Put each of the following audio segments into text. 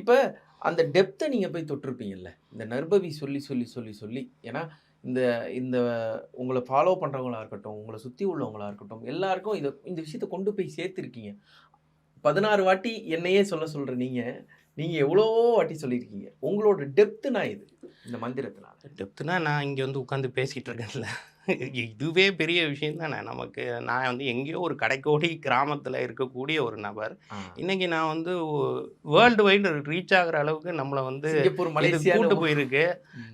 இப்போ அந்த டெப்த்தை நீங்கள் போய் தொட்டிருப்பீங்கல்ல. இந்த நர்பவி சொல்லி சொல்லி சொல்லி சொல்லி. ஏன்னா இந்த இந்த உங்களை ஃபாலோ பண்ணுறவங்களா இருக்கட்டும் உங்களை சுற்றி உள்ளவங்களாக இருக்கட்டும் எல்லாருக்கும் இதை இந்த விஷயத்தை கொண்டு போய் சேர்த்துருக்கீங்க. பதினாறு வாட்டி என்னையே சொல்ல சொல்கிற நீங்கள் நீங்கள் எவ்வளவோ வாட்டி சொல்லியிருக்கீங்க. உங்களோட டெப்த்துனா நான் இது இந்த மந்திரத்தினால. டெப்த்துனா நான் இங்கே வந்து உட்காந்து பேசிகிட்டு இருக்கேன்ல. இதுவே பெரிய விஷயம் தானே. நமக்கு நான் வந்து எங்கேயோ ஒரு கடைக்கோடி கிராமத்தில் இருக்கக்கூடிய ஒரு நபர். இன்னைக்கு நான் வந்து வேர்ல்டு வைடு ரீச் ஆகுற அளவுக்கு நம்மளை வந்து கூட்டு போயிருக்கு.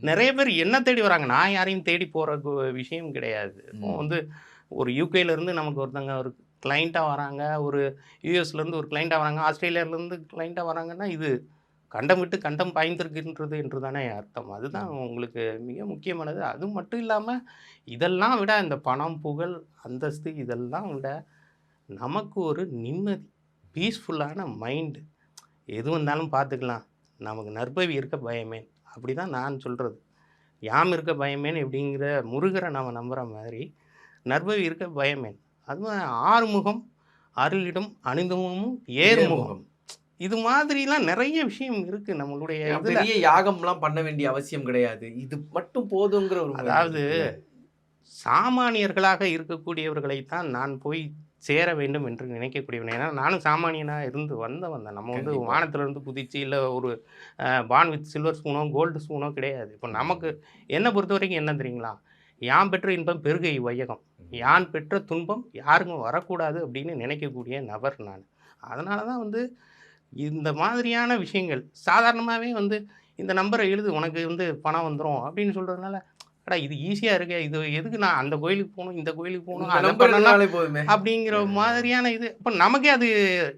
நிறைய பேர் என்ன தேடி வராங்க? நான் யாரையும் தேடி போகிற விஷயம் கிடையாது. இப்போ. வந்து ஒரு யூகேல இருந்து நமக்கு ஒருத்தங்க ஒரு கிளைண்ட்டாக வராங்க. ஒரு யூஎஸ்ல இருந்து ஒரு கிளைண்ட்டாக வராங்க. ஆஸ்திரேலியால இருந்து கிளைண்ட்டாக வராங்கன்னா இது கண்டம் விட்டு கண்டம் பாய்ந்திருக்கின்றது என்று தானே அர்த்தம். அதுதான் உங்களுக்கு மிக முக்கியமானது. அது மட்டும் இல்லாமல் இதெல்லாம் விட இந்த பணம் புகழ் அந்தஸ்து இதெல்லாம் விட நமக்கு ஒரு நிம்மதி பீஸ்ஃபுல்லான மைண்டு எது வந்தாலும் பார்த்துக்கலாம். நமக்கு நற்பவி இருக்க பயமேன். அப்படி தான் நான் சொல்கிறது யாம் இருக்க பயமேன் இப்படிங்கிற முருகரை நம்ம நம்புகிற மாதிரி நற்பவி இருக்க பயமேன். அதுவும் ஆறுமுகம் அருளிடம் அணிந்தமும் ஏறுமுகம். இது மாதிரிலாம் நிறைய விஷயம் இருக்கு நம்மளுடைய பெரிய யாகம்லாம் பண்ண வேண்டிய அவசியம் கிடையாது. இது மட்டும் போதுங்கிற ஒரு அதாவது? சாமானியர்களாக இருக்கக்கூடியவர்களைத்தான் நான் போய் சேர வேண்டும் என்று நினைக்கக்கூடியவன். ஏன்னா நானும் சாமானியனாக இருந்து வந்தவன் தான். நம்ம வந்து கண்டிப்பா. வானத்துல இருந்து குதிச்சு இல்லை ஒரு பான் வித் சில்வர் ஸ்பூனோ கோல்டு ஸ்பூனோ கிடையாது. இப்போ நமக்கு என்னை பொறுத்த வரைக்கும் என்ன தெரியுங்களா? யான் பெற்ற இன்பம் பெருகை வையகம். யான் பெற்ற துன்பம் யாருக்கும் வரக்கூடாது அப்படின்னு நினைக்கக்கூடிய நபர் நான். அதனால தான் வந்து இந்த மாதிரியான விஷயங்கள் சாதாரணமாகவே வந்து இந்த நம்பரை எழுது உனக்கு வந்து பணம் வந்துடும் அப்படின்னு சொல்கிறதுனால அடா இது ஈஸியாக இருக்கே இது எதுக்கு நான் அந்த கோயிலுக்கு போகணும் இந்த கோயிலுக்கு போகணும் அதை போதுமே. அப்படிங்கிற மாதிரியான இது. இப்போ நமக்கே அது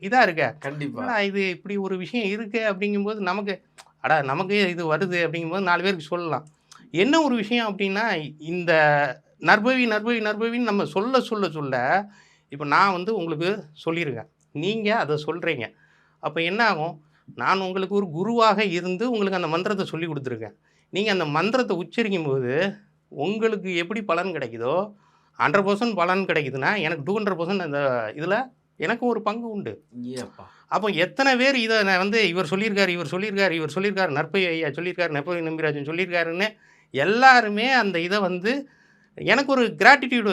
இதாக இருக்க. கண்டிப்பா. அடா இது இப்படி ஒரு விஷயம் இருக்கு அப்படிங்கும்போது நமக்கு அடா நமக்கு இது வருது அப்படிங்கும்போது நாலு பேருக்கு சொல்லலாம். என்ன ஒரு விஷயம் அப்படின்னா இந்த நற்பவி நற்பவி நற்பவின்னு நம்ம சொல்ல சொல்ல சொல்ல இப்போ நான் வந்து உங்களுக்கு சொல்லியிருக்கேன். நீங்கள் அதை சொல்கிறீங்க அப்போ என்ன ஆகும்? நான் உங்களுக்கு ஒரு குருவாக இருந்து உங்களுக்கு அந்த மந்திரத்தை சொல்லி கொடுத்துருக்கேன். நீங்கள் அந்த மந்திரத்தை உச்சரிக்கும் போது உங்களுக்கு எப்படி பலன் கிடைக்குதோ ஹண்ட்ரட் பர்சன்ட் பலன் கிடைக்குதுன்னா எனக்கு டூ ஹண்ட்ரட் பர்சன்ட் அந்த இதில் எனக்கும் ஒரு பங்கு உண்டு. அப்போ எத்தனை பேர் இதை நான் வந்து இவர் சொல்லியிருக்காரு இவர் சொல்லியிருக்காரு இவர் சொல்லியிருக்காரு நற்பை ஐயா சொல்லியிருக்காரு நற்பை நம்பிராஜன் சொல்லியிருக்காருன்னு எல்லாருமே அந்த இதை வந்து எனக்கு ஒரு கிராட்டிடியூடு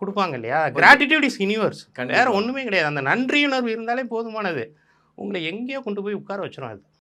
கொடுப்பாங்க இல்லையா? கிராட்டிடியூட் இஸ் யூனிவர்ஸ் வேற. ஒன்றுமே கிடையாது. அந்த நன்றியுணர்வு இருந்தாலே போதுமானது. உங்களை எங்கேயோ கொண்டு போய் உட்கார வச்சிடும் அது.